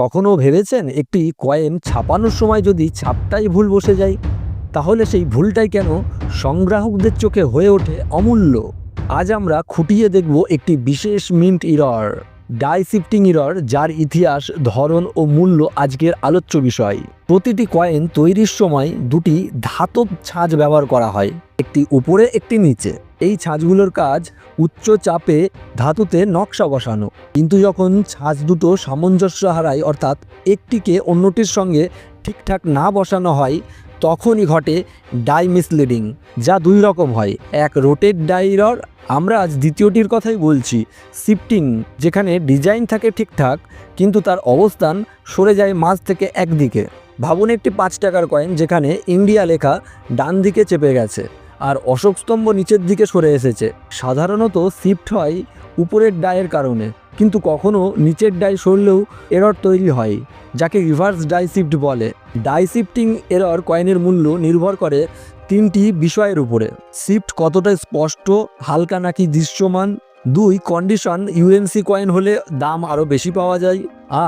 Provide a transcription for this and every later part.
কখনো ভেবেছেন একটি কয়েন ছাপানোর সময় যদি ছাপটাই ভুল বসে যায়? তাহলে সেই ভুলটাই কেন সংগ্রাহকদের চোখে হয়ে ওঠে অমূল্য। আজ আমরা খুঁটিয়ে দেখব একটি বিশেষ mint error die shifting error যার ইতিহাস, ধরন ও মূল্য আজকের আলোচ্য বিষয়। প্রতিটি কয়েন তৈরির সময় দুটি ধাতব ছাঁচ ব্যবহার করা হয়, একটি উপরে, একটি নিচে। এই ছাঁচগুলোর কাজ উচ্চ চাপে ধাতুতে নকশা বসানো। কিন্তু যখন ছাঁচ দুটো সামঞ্জস্য হারায়, অর্থাৎ একটিকে অন্যটির সঙ্গে ঠিকঠাক না বসানো হয়, তখনই ঘটে ডাই মিসলিডিং, যা দুই রকম হয়। এক রোটেড ডাইরর আমরা আজ দ্বিতীয়টির কথাই বলছি, শিফটিং, যেখানে ডিজাইন থাকে ঠিকঠাক, কিন্তু তার অবস্থান সরে যায় মাঝ থেকে একদিকে। ভাবুন একটি পাঁচ টাকার কয়েন, যেখানে ইন্ডিয়া লেখা ডান দিকে চেপে গেছে। আর অশোক স্তম্ভ নিচের দিকে সরে এসেছে। সাধারণত শিফট হয় উপরের ডায়ের কারণে, কিন্তু কখনো নিচের ডাই সরলেও এরর তৈরি হয়, যাকে রিভার্স ডাই শিফট বলে। ডাই শিফটিং এরর কয়েনের মূল্য নির্ভর করে তিনটি বিষয়ের উপরে। শিফট কতটা স্পষ্ট, হালকা নাকি দৃশ্যমান? দুই, কন্ডিশন ইউএনসি কয়েন হলে দাম আরও বেশি পাওয়া যায়।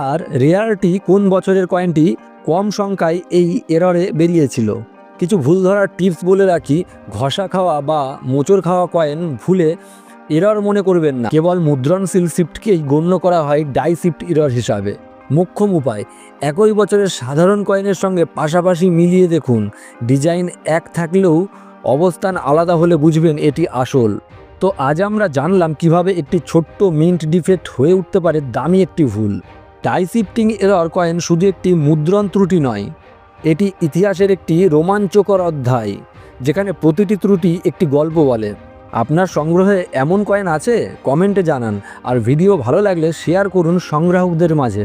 আর রেয়ারটি কোন বছরের কয়েনটি কম সংখ্যায় এই এররে বেরিয়েছিল? কিছু ভুল ধরার টিপস বলে রাখি, ঘষা খাওয়া বা মোচড় খাওয়া কয়েন ভুলে এরর মনে করবেন না। কেবল মুদ্রণশীল শিফটকেই গণ্য করা হয় ডাই শিফট এরর হিসাবে। মুখ্যম উপায়, একই বছরের সাধারণ কয়েনের সঙ্গে পাশাপাশি মিলিয়ে দেখুন। ডিজাইন এক থাকলেও অবস্থান আলাদা হলে বুঝবেন এটি আসল। তো আজ আমরা জানলাম কীভাবে একটি ছোট্ট মিন্ট ডিফেক্ট হয়ে উঠতে পারে দামি একটি ভুল। ডাই শিফটিং এরর কয়েন শুধু একটি মুদ্রণ ত্রুটি নয় এটি ইতিহাসের একটি রোমাঞ্চকর অধ্যায়, যেখানে প্রতিটি ত্রুটি একটি গল্প বলে। আপনার সংগ্রহে এমন কয়েন আছে? কমেন্টে জানান, আর ভিডিও ভালো লাগলে শেয়ার করুন সংগ্রাহকদের মাঝে।